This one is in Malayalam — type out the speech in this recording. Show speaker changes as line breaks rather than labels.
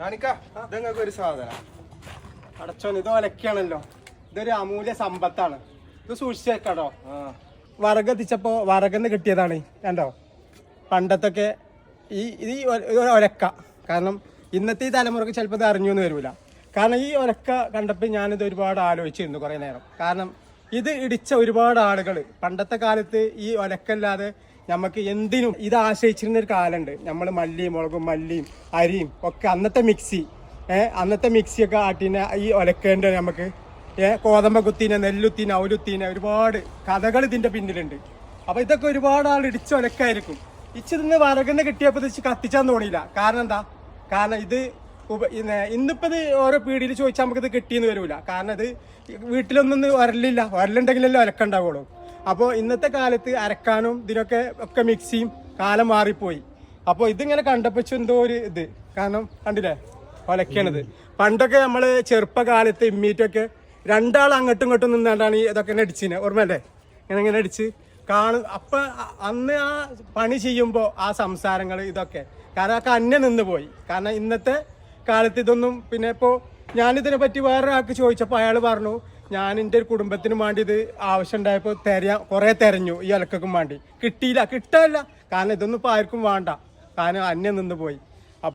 കാണിക്ക ഇതങ്ങൾക്ക് ഒരു സാധനം?
അടച്ചോ ഇത് ഒലക്കാണല്ലോ ഇതൊരു അമൂല്യ സമ്പത്താണ്. ഇത് സൂക്ഷിച്ചേക്കാടോ?
ആ.
വറകെത്തിച്ചപ്പോ വറകന്ന് കിട്ടിയതാണ് കണ്ടോ? പണ്ടത്തൊക്കെ ഈ ഇത് ഈ ഒ- കാരണം ഇന്നത്തെ ഈ തലമുറയ്ക്ക് ചിലപ്പോൾ ഇത് അറിഞ്ഞു എന്ന് വരില്ല കാരണം ഈ ഒരക്ക കണ്ടപ്പോൾ ഞാനിത് ഒരുപാട് ആലോചിച്ചിരുന്നു കുറേ നേരം. കാരണം ഇത് ഇടിച്ച ഒരുപാട് ആളുകൾ. പണ്ടത്തെ കാലത്ത് ഈ ഒലക്കല്ലാതെ നമുക്ക് എന്തിനും ഇത് ആശ്രയിച്ചിരുന്ന ഒരു കാലമുണ്ട്. നമ്മൾ മല്ലിയും മുളകും മല്ലിയും അരിയും ഒക്കെ അന്നത്തെ മിക്സി ഏഹ് അന്നത്തെ മിക്സിയൊക്കെ ആട്ടിനെ ഈ ഒലക്കേണ്ട നമുക്ക് ഏഹ് കോതമ്പ കുത്തീനെ നെല്ലുത്തീനെ ഔലുത്തീന ഒരുപാട് കഥകൾ ഇതിന്റെ പിന്നിലുണ്ട്. അപ്പൊ ഇതൊക്കെ ഒരുപാട് ആൾ ഇടിച്ച ഒലക്കായിരിക്കും. ഇച്ചിരുന്ന് നിന്ന് വറകുന്ന കിട്ടിയപ്പോൾ ഇത് കത്തിച്ചാൻ തോന്നിയില്ല. കാരണം എന്താ? കാരണം ഇത് ഉപ ഇന്ന് ഇന്നിപ്പോ ഇത് ഓരോ പീടിയിൽ ചോദിച്ചാൽ നമുക്ക് ഇത് കിട്ടിയെന്ന് വരില്ല കാരണം ഇത് വീട്ടിലൊന്നും വരലില്ല. വരലുണ്ടെങ്കിലല്ലേ അരക്കണ്ടാവുള്ളൂ അപ്പോൾ ഇന്നത്തെ കാലത്ത് അരക്കാനും ഇതിനൊക്കെ ഒക്കെ മിക്സിയും കാലം മാറിപ്പോയി. അപ്പോൾ ഇതിങ്ങനെ കണ്ടപ്പോൾ എന്തോ ഒരു ഇത്. കാരണം കണ്ടില്ലേ? ഒലക്കണത്. പണ്ടൊക്കെ നമ്മൾ ചെറുപ്പകാലത്ത് ഇമ്മീറ്റൊക്കെ രണ്ടാൾ അങ്ങോട്ടും ഇങ്ങോട്ടും നിന്നാണ്ടാണ് ഈ ഇതൊക്കെ അടിച്ചിന്. ഓർമ്മയല്ലേ ഇങ്ങനെ ഇങ്ങനെ അടിച്ച് കാണും. അപ്പൊ അന്ന് ആ പണി ചെയ്യുമ്പോൾ ആ സംസാരങ്ങൾ ഇതൊക്കെ. കാരണം ആ അന്യം നിന്ന് പോയി. കാരണം ഇന്നത്തെ കാലത്ത് ഇതൊന്നും പിന്നെ ഇപ്പോൾ ഞാനിതിനെ പറ്റി വേറൊരാൾക്ക് ചോദിച്ചപ്പോൾ അയാൾ പറഞ്ഞു ഞാൻ എന്റെ ഒരു കുടുംബത്തിന് വേണ്ടി ഇത് ആവശ്യമുണ്ടായപ്പോൾ തെരയാ കുറേ തെരഞ്ഞു ഈ അലക്കും വേണ്ടി. കിട്ടിയില്ല കിട്ടാനില്ല കാരണം ഇതൊന്നും ഇപ്പോൾ ആർക്കും വേണ്ട. കാരണം അന്യം നിന്ന് പോയി.